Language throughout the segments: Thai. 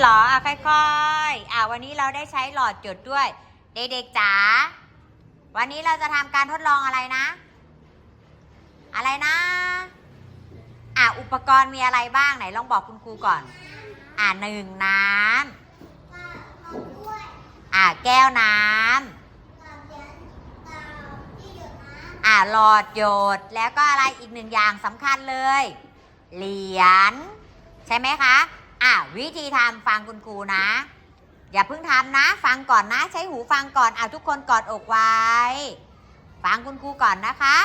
เหรอ อะค่อยๆ อะวันนี้เราได้ใช้หลอดจุดด้วย เด็กๆจ๋า วันนี้เราจะทำการทดลองอะไรนะ อะไรนะ อะอุปกรณ์มีอะไรบ้างไหนลองบอกคุณครูก่อน อะหนึ่งน้ำอะแก้วน้ำอะหลอดหยดแล้วก็อะไรอีกหนึ่งอย่างสำคัญเลย เหรียญใช่ไหมคะ อะวิธีทำฟังคุณครูนะ อย่าเพิ่งทำนะ ฟังก่อนนะ ใช้หูฟังก่อนอะทุกคนกอดอกไว้ ฟังคุณครูก่อนนะคะ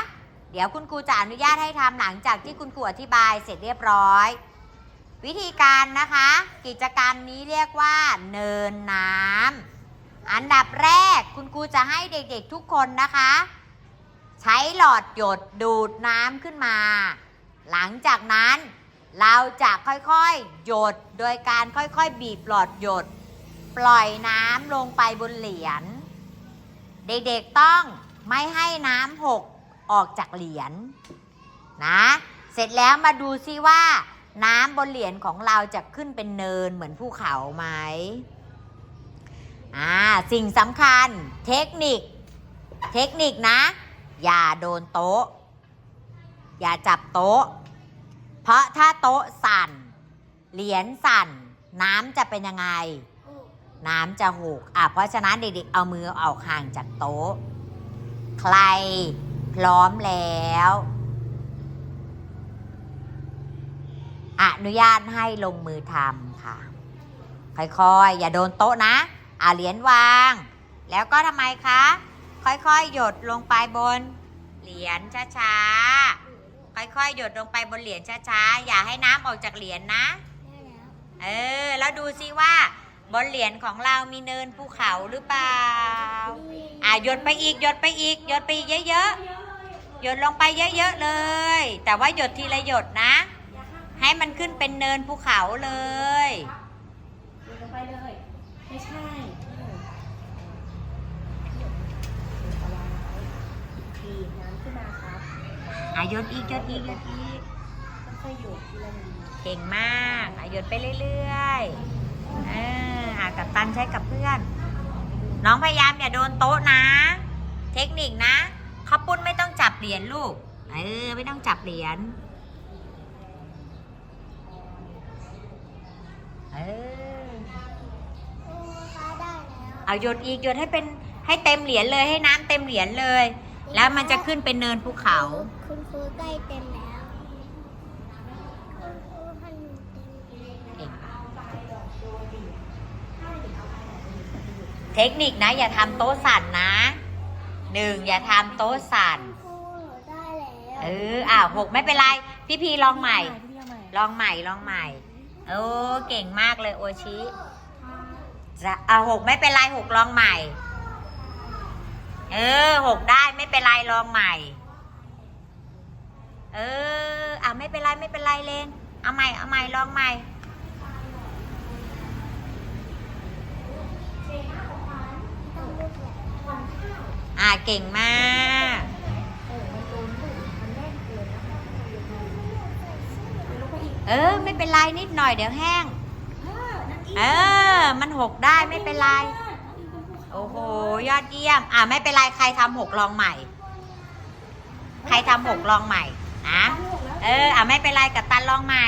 เดี๋ยวคุณครูจะอนุญาตให้ทำหลังจากที่คุณครูอธิบายเสร็จเรียบร้อย วิธีการนะคะ กิจกรรมนี้เรียกว่า เนินน้ำอันดับแรกคุณครูจะให้เด็กๆทุกคนนะคะ ใช้หลอดหยดดูดน้ำขึ้นมา หลังจากนั้น เราจะค่อยๆ หยดโดยการค่อยๆ บีบหลอดหยด ปล่อยน้ำลงไปบนเหรียญ เด็กๆต้องไม่ให้น้ำหกออกจากเหรียญนะ เสร็จแล้วมาดูซิว่า น้ำบนเหรียญของเราจะขึ้นเป็นเนินเหมือนภูเขาไหมอ่าสิ่งสำคัญเทคนิค เทคนิคนะ อย่าโดนโต๊ะ อย่าจับโต๊ะ เพราะถ้าโต๊ะสั่น เหรียญสั่น น้ำจะเป็นยังไง น้ำจะหกอะเพราะฉะนั้นเด็กๆเอามือออกห่างจากโต๊ะ ใครพร้อมแล้วอนุญาตให้ลงมือทำค่ะ ค่อยๆ อย่าโดนโต๊ะนะอะเหรียญวาง แล้วก็ทำไมคะ ค่อยๆ หยดลงไปบน เหรียญช้าๆ ค่อยๆ หยดลงไปบนเหรียญช้าๆ อย่าให้น้ำออกจากเหรียญนะเออ แล้วดูซิว่า บนเหรียญของเรามีเนินภูเขาหรือเปล่า อะหยดไปอีกหยดไปอีกหยดไปอีกเยอะๆ หยดลงไปเยอะๆเลย แต่ว่าหยดทีละหยดนะ ให้มันขึ้นเป็นเนินภูเขาเลย ลงไปเลย ไม่ใช่บีบน้ำขึ้นมาครับ อะหยดอีกหยดอีกหยดอีกค่อยๆหยดทีละนิดเก่งมากอะหยดไปเรื่อยๆเอออะกับตันใช้กับเพื่อน น้องพยายามอย่าโดนโต๊ะนะ เทคนิคนะข้าวปุ้นไม่ต้องจับเหรียญลูก เออ ไม่ต้องจับเหรียญเออเอาหยดอีกหยดให้เป็นให้เต็มเหรียญเลยให้น้ำเต็มเหรียญเลย แล้วมันจะขึ้นเป็นเนินภูเขา คุณครูใกล้เต็มแล้วคุณครูให้หนูเต็มแล้วเก่งปะเทคนิคนะ อย่าทำโต๊ะสั่นนะหนึ่งอย่าทำโต๊ะสั่นครูหนูได้แล้วเอออ้าวหกไม่เป็นไร พี่พีลองใหม่พี่เอาใหม่ ลองใหม่ลองใหม่ โอ้เก่งมากเลยโอชิจะอะหกไม่เป็นไรหกลองใหม่ เออหกได้ไม่ เป็นไรลองใหม่ เออ อะไม่เป็นไรไม่เป็นไรเลนเอาใหม่เอาใหม่ลองใหม่อะเก่งมากเออ ไม่เป็นไรนิดหน่อยเดี๋ยวแห้ง เออ มันหกได้ไม่เป็นไร โอ้โห ยอดเยี่ยม อะไม่เป็นไร ใครทำหกลองใหม่ ใครทำหกลองใหม่นะเออ อะไม่เป็นไรกับตันลองใหม่